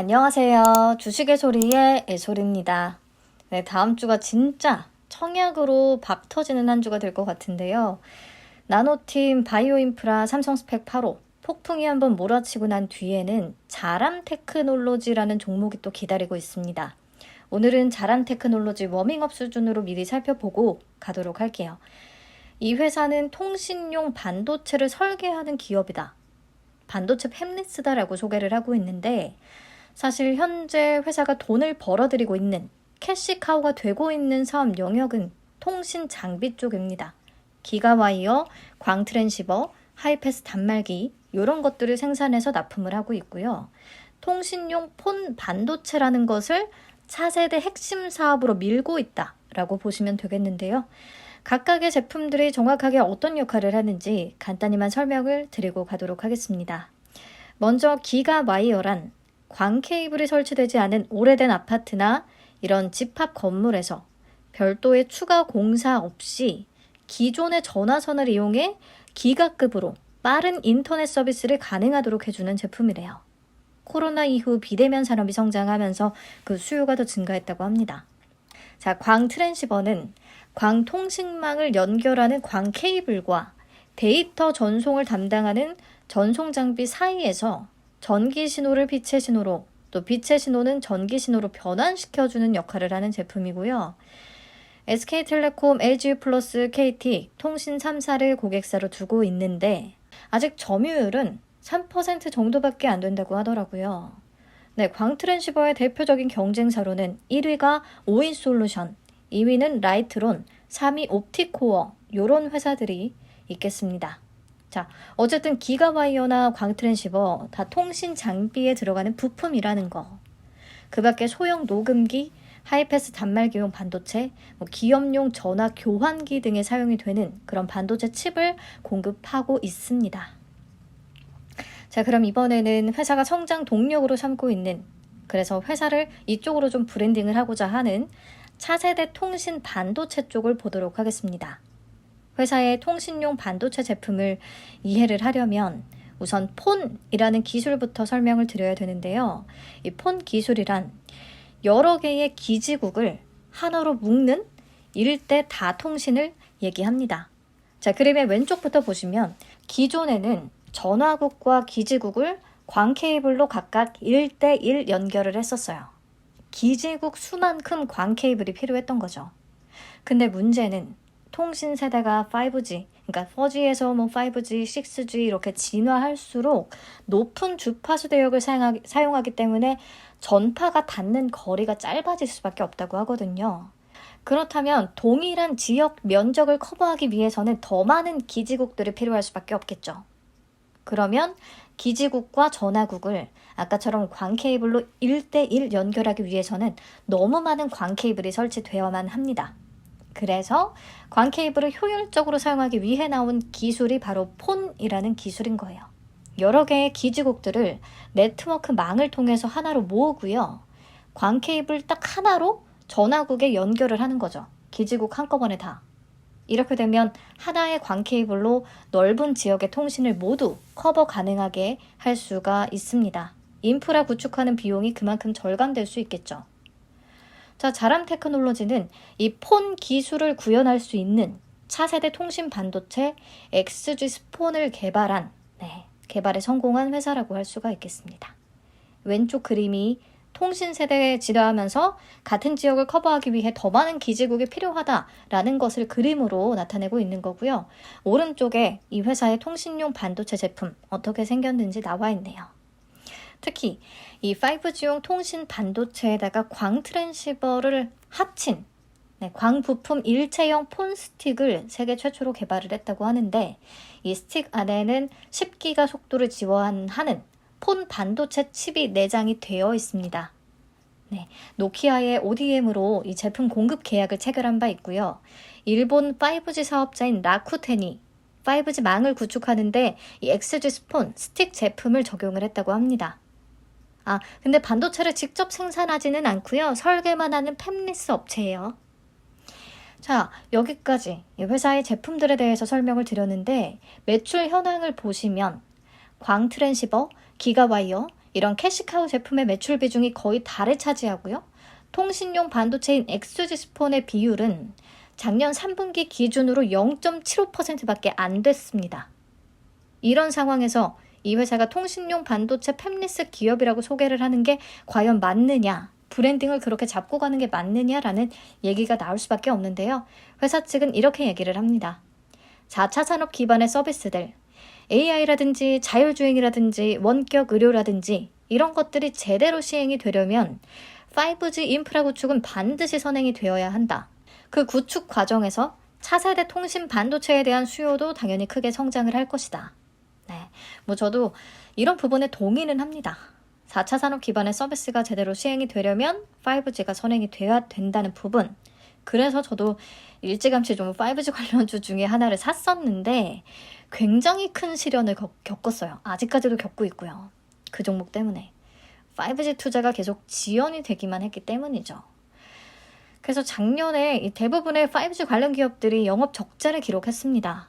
안녕하세요. 주식의 소리의 애소리입니다. 네, 다음 주가 진짜 청약으로 박 터지는 한 주가 될 것 같은데요. 나노팀 바이오인프라 삼성스펙 8호 폭풍이 한번 몰아치고 난 뒤에는 자람 테크놀로지라는 종목이 또 기다리고 있습니다. 오늘은 자람 테크놀로지 워밍업 수준으로 미리 살펴보고 가도록 할게요. 이 회사는 통신용 반도체를 설계하는 기업이다. 반도체 팹리스다라고 소개를 하고 있는데 사실 현재 회사가 돈을 벌어들이고 있는 캐시카우가 되고 있는 사업 영역은 통신 장비 쪽입니다. 기가와이어, 광트랜시버, 하이패스 단말기 이런 것들을 생산해서 납품을 하고 있고요. 통신용 폰 반도체라는 것을 차세대 핵심 사업으로 밀고 있다라고 보시면 되겠는데요. 각각의 제품들이 정확하게 어떤 역할을 하는지 간단히만 설명을 드리고 가도록 하겠습니다. 먼저 기가 와이어란 광 케이블이 설치되지 않은 오래된 아파트나 이런 집합 건물에서 별도의 추가 공사 없이 기존의 전화선을 이용해 기가급으로 빠른 인터넷 서비스를 가능하도록 해주는 제품이래요. 코로나 이후 비대면 산업이 성장하면서 그 수요가 더 증가했다고 합니다. 자, 광 트랜시버는 광 통신망을 연결하는 광 케이블과 데이터 전송을 담당하는 전송 장비 사이에서 전기 신호를 빛의 신호로 또 빛의 신호는 전기 신호로 변환시켜주는 역할을 하는 제품이고요. SK텔레콤, LG+, KT, 통신 3사를 고객사로 두고 있는데 아직 점유율은 3% 정도밖에 안 된다고 하더라고요. 네, 광트랜시버의 대표적인 경쟁사로는 1위가 오인 솔루션, 2위는 라이트론, 3위 옵티코어 요런 회사들이 있겠습니다. 자, 어쨌든 기가와이어나 광트랜시버 다 통신 장비에 들어가는 부품이라는 거. 그 밖에 소형 녹음기, 하이패스 단말기용 반도체, 뭐 기업용 전화 교환기 등에 사용이 되는 그런 반도체 칩을 공급하고 있습니다. 자, 그럼 이번에는 회사가 성장 동력으로 삼고 있는 그래서 회사를 이쪽으로 좀 브랜딩을 하고자 하는 차세대 통신 반도체 쪽을 보도록 하겠습니다. 회사의 통신용 반도체 제품을 이해를 하려면 우선 폰이라는 기술부터 설명을 드려야 되는데요. 이 폰 기술이란 여러 개의 기지국을 하나로 묶는 일대 다 통신을 얘기합니다. 자, 그림의 왼쪽부터 보시면 기존에는 전화국과 기지국을 광 케이블로 각각 1대1 연결을 했었어요. 기지국 수만큼 광 케이블이 필요했던 거죠. 근데 문제는 통신 세대가 5G, 그러니까 4G에서 뭐 5G, 6G 이렇게 진화할수록 높은 주파수 대역을 사용하기, 때문에 전파가 닿는 거리가 짧아질 수밖에 없다고 하거든요. 그렇다면 동일한 지역 면적을 커버하기 위해서는 더 많은 기지국들이 필요할 수밖에 없겠죠. 그러면 기지국과 전화국을 아까처럼 광 케이블로 1대1 연결하기 위해서는 너무 많은 광 케이블이 설치되어야만 합니다. 그래서 광 케이블을 효율적으로 사용하기 위해 나온 기술이 바로 폰이라는 기술인 거예요. 여러 개의 기지국들을 네트워크 망을 통해서 하나로 모으고요. 광 케이블 딱 하나로 전화국에 연결을 하는 거죠. 기지국 한꺼번에 다. 이렇게 되면 하나의 광 케이블로 넓은 지역의 통신을 모두 커버 가능하게 할 수가 있습니다. 인프라 구축하는 비용이 그만큼 절감될 수 있겠죠. 자, 자람 테크놀로지는 이 폰 기술을 구현할 수 있는 차세대 통신 반도체 XG 스폰을 개발한, 네, 개발에 성공한 회사라고 할 수가 있겠습니다. 왼쪽 그림이 통신 세대에 지도하면서 같은 지역을 커버하기 위해 더 많은 기지국이 필요하다라는 것을 그림으로 나타내고 있는 거고요. 오른쪽에 이 회사의 통신용 반도체 제품 어떻게 생겼는지 나와 있네요. 특히 이 5G용 통신 반도체에다가 광 트랜시버를 합친 네, 광 부품 일체형 폰 스틱을 세계 최초로 개발을 했다고 하는데 이 스틱 안에는 10기가 속도를 지원하는 폰 반도체 칩이 내장이 되어 있습니다. 네, 노키아의 ODM으로 이 제품 공급 계약을 체결한 바 있고요. 일본 5G 사업자인 라쿠텐이 5G 망을 구축하는데 이 XG 스폰 스틱 제품을 적용을 했다고 합니다. 아, 근데 반도체를 직접 생산하지는 않고요. 설계만 하는 팹리스 업체예요. 자, 여기까지 이 회사의 제품들에 대해서 설명을 드렸는데 매출 현황을 보시면 광 트랜시버, 기가 와이어, 이런 캐시카우 제품의 매출 비중이 거의 달을 차지하고요. 통신용 반도체인 엑스지 스폰의 비율은 작년 3분기 기준으로 0.75%밖에 안 됐습니다. 이런 상황에서 이 회사가 통신용 반도체 팹리스 기업이라고 소개를 하는 게 과연 맞느냐, 브랜딩을 그렇게 잡고 가는 게 맞느냐라는 얘기가 나올 수밖에 없는데요. 회사 측은 이렇게 얘기를 합니다. 4차 산업 기반의 서비스들, AI라든지 자율주행이라든지 원격 의료라든지 이런 것들이 제대로 시행이 되려면 5G 인프라 구축은 반드시 선행이 되어야 한다. 그 구축 과정에서 차세대 통신 반도체에 대한 수요도 당연히 크게 성장을 할 것이다. 네. 뭐 저도 이런 부분에 동의는 합니다. 4차 산업 기반의 서비스가 제대로 시행이 되려면 5G가 선행이 돼야 된다는 부분. 그래서 저도 일찌감치 좀 5G 관련주 중에 하나를 샀었는데 굉장히 큰 시련을 겪- 겪었어요. 아직까지도 겪고 있고요. 그 종목 때문에. 5G 투자가 계속 지연이 되기만 했기 때문이죠. 그래서 작년에 이 대부분의 5G 관련 기업들이 영업 적자를 기록했습니다.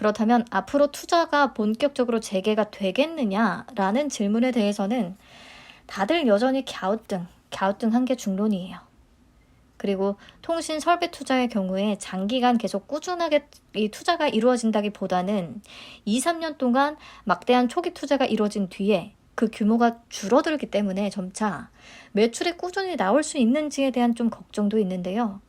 그렇다면 앞으로 투자가 본격적으로 재개가 되겠느냐라는 질문에 대해서는 다들 여전히 갸우뚱, 갸우뚱한 게 중론이에요. 그리고 통신 설비 투자의 경우에 장기간 계속 꾸준하게 이 투자가 이루어진다기 보다는 2, 3년 동안 막대한 초기 투자가 이루어진 뒤에 그 규모가 줄어들기 때문에 점차 매출이 꾸준히 나올 수 있는지에 대한 좀 걱정도 있는데요.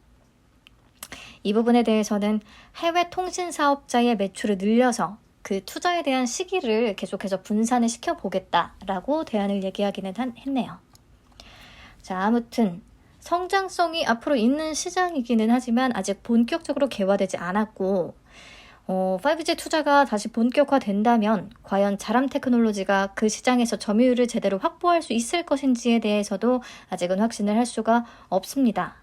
이 부분에 대해서는 해외 통신 사업자의 매출을 늘려서 그 투자에 대한 시기를 계속해서 분산을 시켜보겠다라고 대안을 얘기하기는 한- 했네요. 자, 아무튼 성장성이 앞으로 있는 시장이기는 하지만 아직 본격적으로 개화되지 않았고 어, 5G 투자가 다시 본격화된다면 과연 자람 테크놀로지가 그 시장에서 점유율을 제대로 확보할 수 있을 것인지에 대해서도 아직은 확신을 할 수가 없습니다.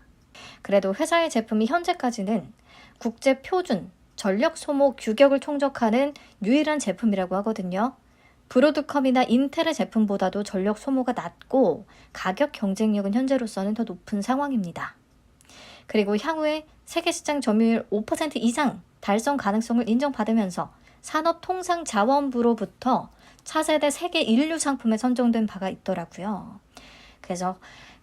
그래도 회사의 제품이 현재까지는 국제 표준 전력 소모 규격을 총적하는 유일한 제품이라고 하거든요. 브로드컴이나 인텔의 제품보다도 전력 소모가 낮고 가격 경쟁력은 현재로서는 더 높은 상황입니다. 그리고 향후에 세계 시장 점유율 5% 이상 달성 가능성을 인정받으면서 산업통상자원부로부터 차세대 세계 인류 상품에 선정된 바가 있더라고요. 그래서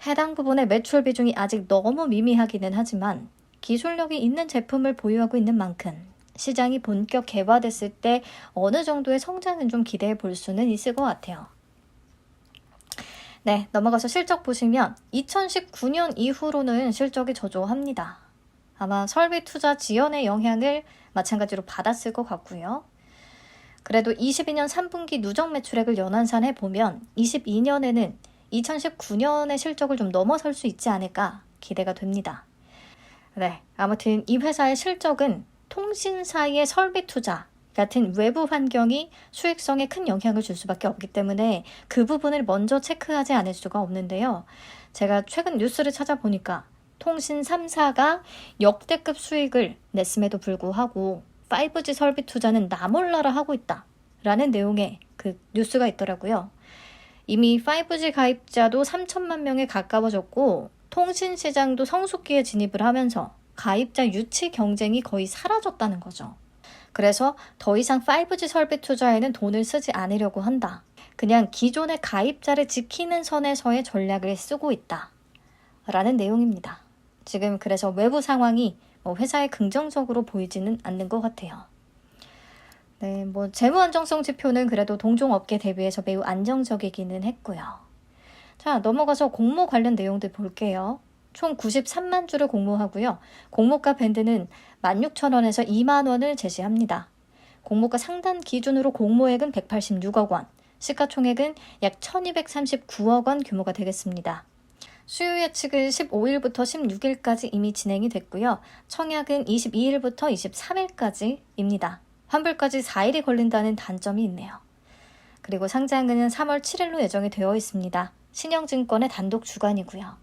해당 부분의 매출 비중이 아직 너무 미미하기는 하지만 기술력이 있는 제품을 보유하고 있는 만큼 시장이 본격 개화됐을 때 어느 정도의 성장은 좀 기대해 볼 수는 있을 것 같아요. 네, 넘어가서 실적 보시면 2019년 이후로는 실적이 저조합니다. 아마 설비 투자 지연의 영향을 마찬가지로 받았을 것 같고요. 그래도 22년 3분기 누적 매출액을 연환산해 보면 22년에는 2019년의 실적을 좀 넘어설 수 있지 않을까 기대가 됩니다. 네, 아무튼 이 회사의 실적은 통신사의 설비 투자 같은 외부 환경이 수익성에 큰 영향을 줄 수밖에 없기 때문에 그 부분을 먼저 체크하지 않을 수가 없는데요. 제가 최근 뉴스를 찾아보니까 통신 3사가 역대급 수익을 냈음에도 불구하고 5G 설비 투자는 나몰라라 하고 있다. 라는 내용의 그 뉴스가 있더라고요. 이미 5G 가입자도 3천만 명에 가까워졌고 통신 시장도 성숙기에 진입을 하면서 가입자 유치 경쟁이 거의 사라졌다는 거죠. 그래서 더 이상 5G 설비 투자에는 돈을 쓰지 않으려고 한다. 그냥 기존의 가입자를 지키는 선에서의 전략을 쓰고 있다. 라는 내용입니다. 지금 그래서 외부 상황이 뭐 회사에 긍정적으로 보이지는 않는 것 같아요. 네, 뭐 재무 안정성 지표는 그래도 동종 업계 대비해서 매우 안정적이기는 했고요. 자, 넘어가서 공모 관련 내용들 볼게요. 총 93만 주를 공모하고요. 공모가 밴드는 16,000원에서 2만 원을 제시합니다. 공모가 상단 기준으로 공모액은 186억 원, 시가총액은 약 1,239억 원 규모가 되겠습니다. 수요 예측은 15일부터 16일까지 이미 진행이 됐고요. 청약은 22일부터 23일까지입니다. 환불까지 4일이 걸린다는 단점이 있네요. 그리고 상장은 3월 7일로 예정이 되어 있습니다. 신영증권의 단독 주관이고요.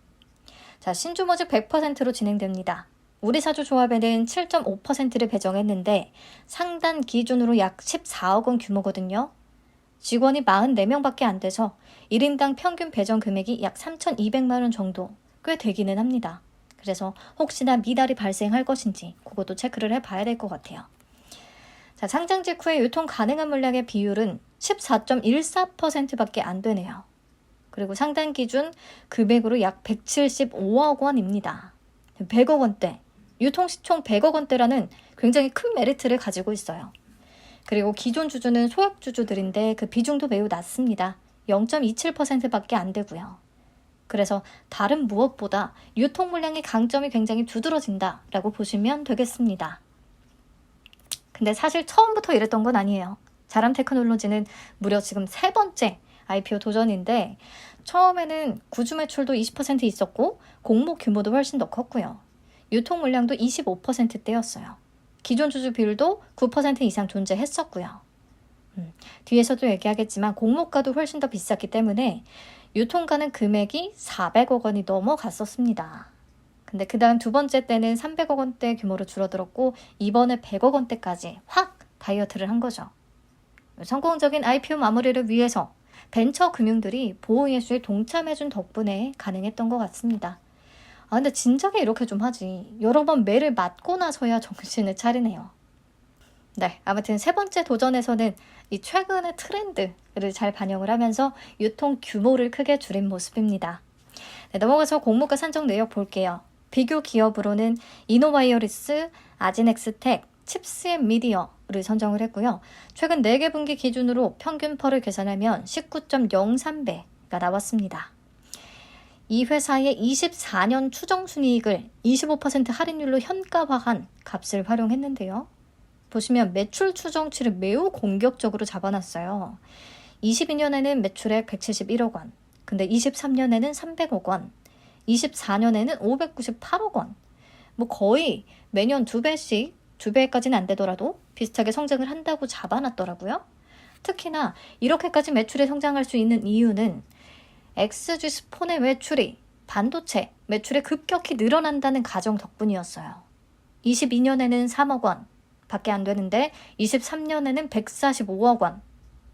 자, 신주 모집 100%로 진행됩니다. 우리 사주 조합에는 7.5%를 배정했는데 상단 기준으로 약 14억 원 규모거든요. 직원이 44명밖에 안 돼서 1인당 평균 배정 금액이 약 3,200만 원 정도 꽤 되기는 합니다. 그래서 혹시나 미달이 발생할 것인지 그것도 체크를 해봐야 될 것 같아요. 자, 상장 직후에 유통 가능한 물량의 비율은 14.14%밖에 안 되네요. 그리고 상단 기준 금액으로 약 175억 원입니다. 100억 원대, 유통 시총 100억 원대라는 굉장히 큰 메리트를 가지고 있어요. 그리고 기존 주주는 소액 주주들인데 그 비중도 매우 낮습니다. 0.27%밖에 안 되고요. 그래서 다른 무엇보다 유통 물량의 강점이 굉장히 두드러진다라고 보시면 되겠습니다. 근데 사실 처음부터 이랬던 건 아니에요. 자람 테크놀로지는 무려 지금 세 번째 IPO 도전인데 처음에는 구주 매출도 20% 있었고 공모 규모도 훨씬 더 컸고요. 유통 물량도 25%대였어요. 기존 주주 비율도 9% 이상 존재했었고요. 음, 뒤에서도 얘기하겠지만 공모가도 훨씬 더 비쌌기 때문에 유통가는 금액이 400억 원이 넘어갔었습니다. 근데 그 다음 두 번째 때는 300억 원대 규모로 줄어들었고 이번에 100억 원대까지 확 다이어트를 한 거죠. 성공적인 IPO 마무리를 위해서 벤처 금융들이 보호 예수에 동참해준 덕분에 가능했던 것 같습니다. 아, 근데 진작에 이렇게 좀 하지. 여러 번 매를 맞고 나서야 정신을 차리네요. 네, 아무튼 세 번째 도전에서는 이 최근의 트렌드를 잘 반영을 하면서 유통 규모를 크게 줄인 모습입니다. 네, 넘어가서 공모가 산정 내역 볼게요. 비교 기업으로는 이노바이오리스, 아진엑스텍, 칩스앤 미디어를 선정을 했고요. 최근 4개 분기 기준으로 평균 펄을 계산하면 19.03배가 나왔습니다. 이 회사의 24년 추정 순이익을 25% 할인율로 현가화한 값을 활용했는데요. 보시면 매출 추정치를 매우 공격적으로 잡아놨어요. 22년에는 매출액 171억 원, 근데 23년에는 300억 원, 24년에는 598억 원. 뭐 거의 매년 두 배씩, 두 배까지는 안 되더라도 비슷하게 성장을 한다고 잡아놨더라고요. 특히나 이렇게까지 매출이 성장할 수 있는 이유는 XG 스폰의 매출이 반도체 매출에 급격히 늘어난다는 가정 덕분이었어요. 22년에는 3억 원 밖에 안 되는데 23년에는 145억 원,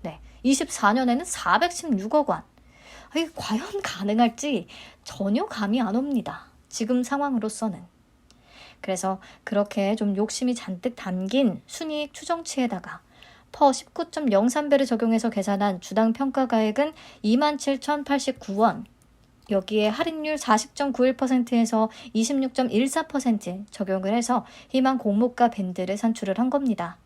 네, 24년에는 416억 원. 이게 과연 가능할지 전혀 감이 안 옵니다. 지금 상황으로서는. 그래서 그렇게 좀 욕심이 잔뜩 담긴 순이익 추정치에다가 퍼 19.03배를 적용해서 계산한 주당 평가가액은 27,089원. 여기에 할인율 40.91%에서 26.14% 적용을 해서 희망 공모가 밴드를 산출을 한 겁니다.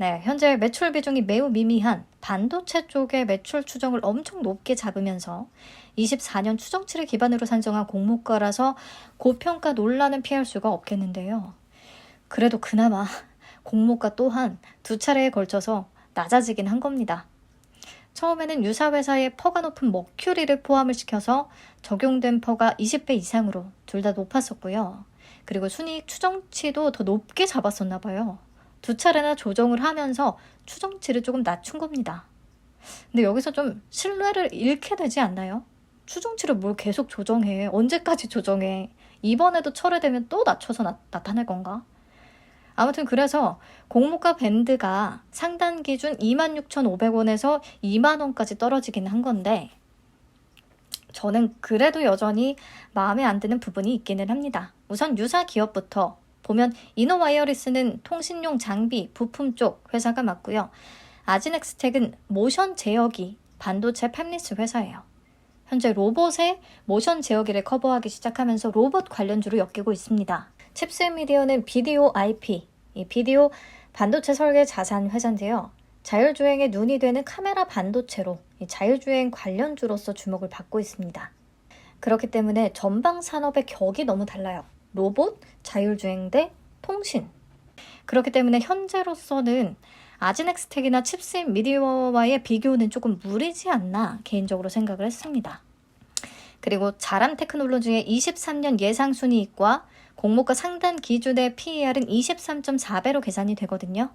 네, 현재 매출 비중이 매우 미미한 반도체 쪽의 매출 추정을 엄청 높게 잡으면서 24년 추정치를 기반으로 산정한 공모가라서 고평가 논란은 피할 수가 없겠는데요. 그래도 그나마 공모가 또한 두 차례에 걸쳐서 낮아지긴 한 겁니다. 처음에는 유사회사의 퍼가 높은 머큐리를 포함을 시켜서 적용된 퍼가 20배 이상으로 둘 다 높았었고요. 그리고 순이익 추정치도 더 높게 잡았었나 봐요. 두 차례나 조정을 하면서 추정치를 조금 낮춘 겁니다. 근데 여기서 좀 신뢰를 잃게 되지 않나요? 추정치를 뭘 계속 조정해? 언제까지 조정해? 이번에도 철회되면 또 낮춰서 나, 나타날 건가? 아무튼 그래서 공모가 밴드가 상단 기준 26,500원에서 2만원까지 떨어지긴 한 건데, 저는 그래도 여전히 마음에 안 드는 부분이 있기는 합니다. 우선 유사 기업부터 보면 이노와이어리스는 통신용 장비, 부품 쪽 회사가 맞고요. 아진엑스텍은 모션 제어기, 반도체 팹리스 회사예요. 현재 로봇의 모션 제어기를 커버하기 시작하면서 로봇 관련주로 엮이고 있습니다. 칩스미디어는 비디오 IP, 이 비디오 반도체 설계 자산 회사인데요. 자율주행에 눈이 되는 카메라 반도체로 자율주행 관련주로서 주목을 받고 있습니다. 그렇기 때문에 전방 산업의 격이 너무 달라요. 로봇, 자율주행 대 통신. 그렇기 때문에 현재로서는 아진엑스텍이나 칩스인 미디어와의 비교는 조금 무리지 않나 개인적으로 생각을 했습니다. 그리고 자람 테크놀로지의 23년 예상 순이익과 공모가 상단 기준의 PER은 23.4배로 계산이 되거든요.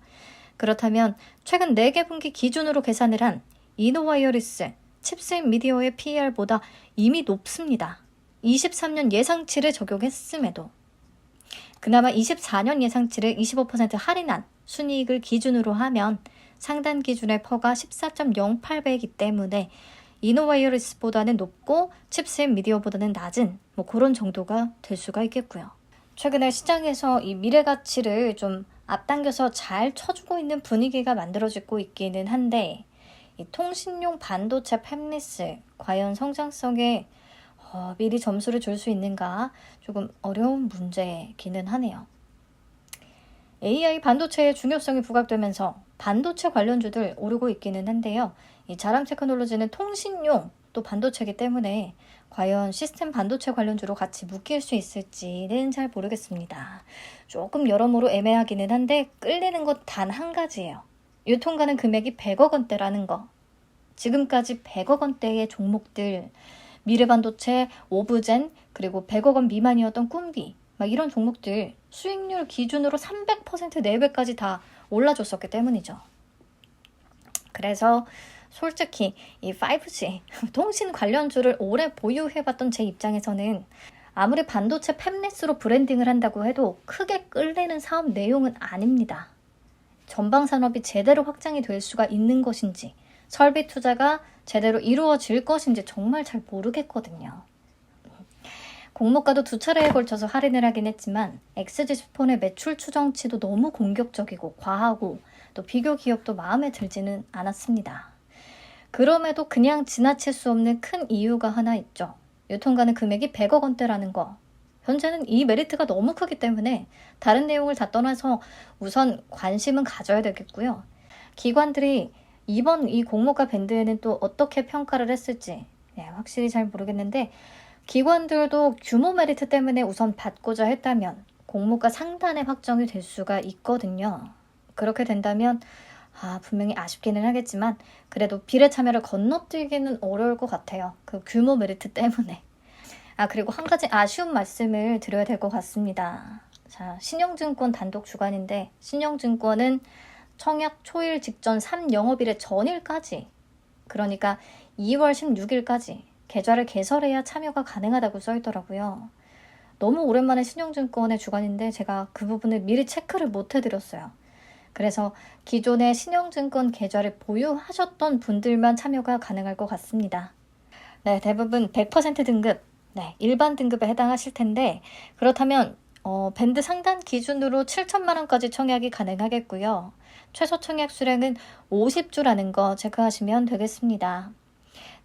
그렇다면 최근 4개 분기 기준으로 계산을 한 이노와이어리스, 칩스인 미디어의 PER보다 이미 높습니다. 23년 예상치를 적용했음에도 그나마 24년 예상치를 25% 할인한 순이익을 기준으로 하면 상단 기준의 퍼가 14.08배이기 때문에 이노와이어리스보다는 높고 칩스앤 미디어보다는 낮은 뭐 그런 정도가 될 수가 있겠고요. 최근에 시장에서 이 미래 가치를 좀 앞당겨서 잘 쳐주고 있는 분위기가 만들어지고 있기는 한데 이 통신용 반도체 팹리스 과연 성장성에 어, 미리 점수를 줄 수 있는가 조금 어려운 문제기는 하네요. AI 반도체의 중요성이 부각되면서 반도체 관련주들 오르고 있기는 한데요. 이 자랑 테크놀로지는 통신용 또 반도체이기 때문에 과연 시스템 반도체 관련주로 같이 묶일 수 있을지는 잘 모르겠습니다. 조금 여러모로 애매하기는 한데 끌리는 것 단 한 가지예요. 유통가는 금액이 100억 원대라는 거. 지금까지 100억 원대의 종목들, 미래반도체, 오브젠, 그리고 100억 원 미만이었던 꿈비, 막 이런 종목들 수익률 기준으로 300% 4배까지 다 올라줬었기 때문이죠. 그래서 솔직히 이 5G 통신 관련주를 오래 보유해봤던 제 입장에서는 아무리 반도체 팹리스로 브랜딩을 한다고 해도 크게 끌리는 사업 내용은 아닙니다. 전방 산업이 제대로 확장이 될 수가 있는 것인지 설비 투자가 제대로 이루어질 것인지 정말 잘 모르겠거든요. 공모가도 두 차례에 걸쳐서 할인을 하긴 했지만 XG 스폰의 매출 추정치도 너무 공격적이고 과하고 또 비교 기업도 마음에 들지는 않았습니다. 그럼에도 그냥 지나칠 수 없는 큰 이유가 하나 있죠. 유통가는 금액이 100억 원대라는 거. 현재는 이 메리트가 너무 크기 때문에 다른 내용을 다 떠나서 우선 관심은 가져야 되겠고요. 기관들이 이번 이 공모가 밴드에는 또 어떻게 평가를 했을지 네, 확실히 잘 모르겠는데 기관들도 규모 메리트 때문에 우선 받고자 했다면 공모가 상단에 확정이 될 수가 있거든요. 그렇게 된다면 아, 분명히 아쉽기는 하겠지만 그래도 비례 참여를 건너뛰기는 어려울 것 같아요. 그 규모 메리트 때문에. 아, 그리고 한 가지 아쉬운 말씀을 드려야 될 것 같습니다. 자, 신영증권 단독 주관인데 신영증권은 청약 초일 직전 3영업일의 전일까지 그러니까 2월 16일까지 계좌를 개설해야 참여가 가능하다고 써 있더라고요. 너무 오랜만에 신용증권의 주관인데 제가 그 부분을 미리 체크를 못 해드렸어요. 그래서 기존의 신용증권 계좌를 보유하셨던 분들만 참여가 가능할 것 같습니다. 네, 대부분 100% 등급, 네, 일반 등급에 해당하실 텐데 그렇다면 어, 밴드 상단 기준으로 7천만 원까지 청약이 가능하겠고요. 최소 청약 수량은 50주라는 거 체크하시면 되겠습니다.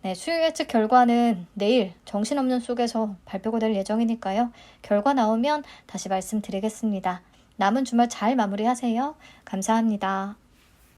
네, 수요 예측 결과는 내일 정신없는 속에서 발표가 될 예정이니까요. 결과 나오면 다시 말씀드리겠습니다. 남은 주말 잘 마무리하세요. 감사합니다.